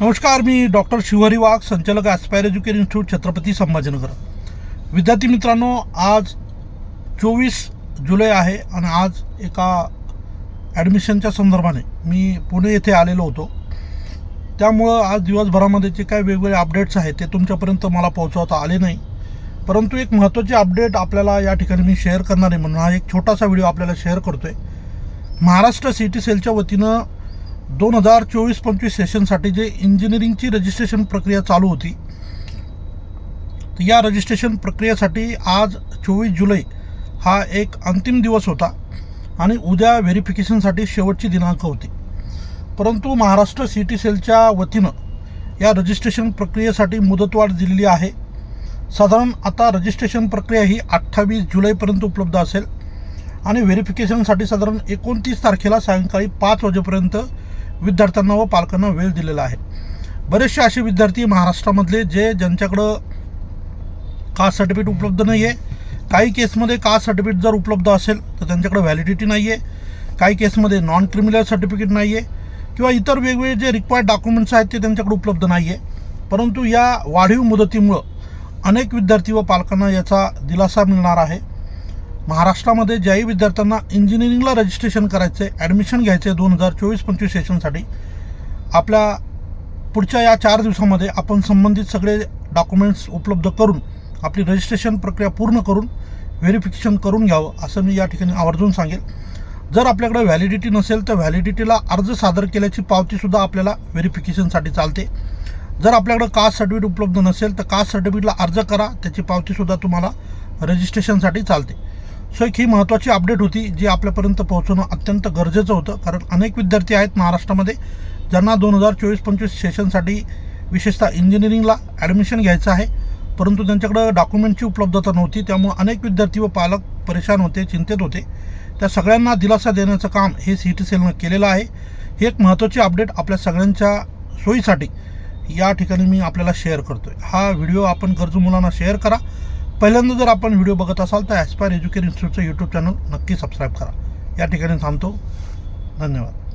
नमस्कार मी डॉक्टर शिवहरी वाघ संचालक aspire education institute Chhatrapati Sambhajinagar. विद्यार्थी मित्रांनो आज चोवीस जुलै आहे आणि आज एका ॲडमिशनच्या संदर्भाने मी पुणे येथे आलेलो होतो. त्यामुळं आज दिवसभरामध्ये जे काही वेगवेगळे अपडेट्स आहेत ते तुमच्यापर्यंत मला पोहोचवता आले नाही. परंतु एक महत्त्वाचे अपडेट आपल्याला या ठिकाणी मी शेअर करणार आहे म्हणून हा एक छोटासा व्हिडिओ आपल्याला शेअर करतो आहे महाराष्ट्र सिटी सेलच्या वतीनं दोन हजार चोवीस पंचवीस सेशनसाठी जे इंजिनिअरिंगची रजिस्ट्रेशन प्रक्रिया चालू होती तर या रजिस्ट्रेशन प्रक्रियेसाठी आज चोवीस जुलै हा एक अंतिम दिवस होता आणि उद्या व्हेरिफिकेशनसाठी शेवटची दिनांक होती. परंतु महाराष्ट्र सिटी सेलच्या वतीनं या रजिस्ट्रेशन प्रक्रियेसाठी मुदतवाढ दिलेली आहे. साधारण आता रजिस्ट्रेशन प्रक्रिया ही अठ्ठावीस जुलैपर्यंत उपलब्ध असेल आणि व्हेरिफिकेशनसाठी साधारण एकोणतीस तारखेला सायंकाळी पाच वाजेपर्यंत विद्यार्थ्यांना व पालकांना वेळ दिलेला आहे. बरेचसे असे विद्यार्थी महाराष्ट्रामधले जे ज्यांच्याकडं कास्ट सर्टिफिकेट उपलब्ध नाही आहे काही केसमध्ये कास्ट सर्टिफिकेट जर उपलब्ध असेल तर त्यांच्याकडे व्हॅलिडिटी नाही आहे काही केसमध्ये नॉन क्रिमिनल सर्टिफिकेट नाही आहे किंवा इतर वेगवेगळे जे रिक्वायर्ड डॉक्युमेंट्स आहेत ते त्यांच्याकडे उपलब्ध नाही आहे परंतु या वाढीव मुदतीमुळं अनेक विद्यार्थी व पालकांना याचा दिलासा मिळणार आहे. महाराष्ट्रामध्ये ज्याही विद्यार्थ्यांना इंजिनिअरिंगला रजिस्ट्रेशन करायचं आहे ॲडमिशन घ्यायचं आहे दोन हजार चोवीस पंचवीस सेशनसाठी आपल्या पुढच्या या चार दिवसामध्ये आपण संबंधित सगळे डॉक्युमेंट्स उपलब्ध करून आपली रजिस्ट्रेशन प्रक्रिया पूर्ण करून व्हेरिफिकेशन करून घ्यावं असं मी या ठिकाणी आवर्जून सांगेल. जर आपल्याकडे व्हॅलिडिटी नसेल तर व्हॅलिडिटीला अर्ज सादर केल्याची पावतीसुद्धा आपल्याला व्हेरिफिकेशनसाठी चालते. जर आपल्याकडं कास्ट सर्टिफिकेट उपलब्ध नसेल तर कास्ट सर्टिफिकेटला अर्ज करा त्याची पावतीसुद्धा तुम्हाला रजिस्ट्रेशनसाठी चालते. सो एक ही महत्त्वाची अपडेट होती जी आपल्यापर्यंत पोहोचवणं अत्यंत गरजेचं होतं. कारण अनेक विद्यार्थी आहेत महाराष्ट्रामध्ये ज्यांना दोन हजार चोवीस पंचवीस सेशनसाठी विशेषतः इंजिनिअरिंगला ॲडमिशन घ्यायचं आहे. परंतु त्यांच्याकडं डॉक्युमेंटची उपलब्धता नव्हती. त्यामुळे अनेक विद्यार्थी व पालक परेशान होते चिंतेत होते. त्या सगळ्यांना दिलासा देण्याचं काम हे सी टी सेलनं केलेलं आहे. ही एक महत्त्वाची अपडेट आपल्या सगळ्यांच्या सोयीसाठी या ठिकाणी मी आपल्याला शेअर करतो आहे हा व्हिडिओ आपण गरजू मुलांना शेअर करा. पहिल्यांदा जर आपण व्हिडिओ बघत असाल तर ॲस्पायर एज्युकेशन इन्स्टिट्यूटचं यूट्यूब चॅनल नक्की सबस्क्राईब करा. या ठिकाणी थांबतो. धन्यवाद.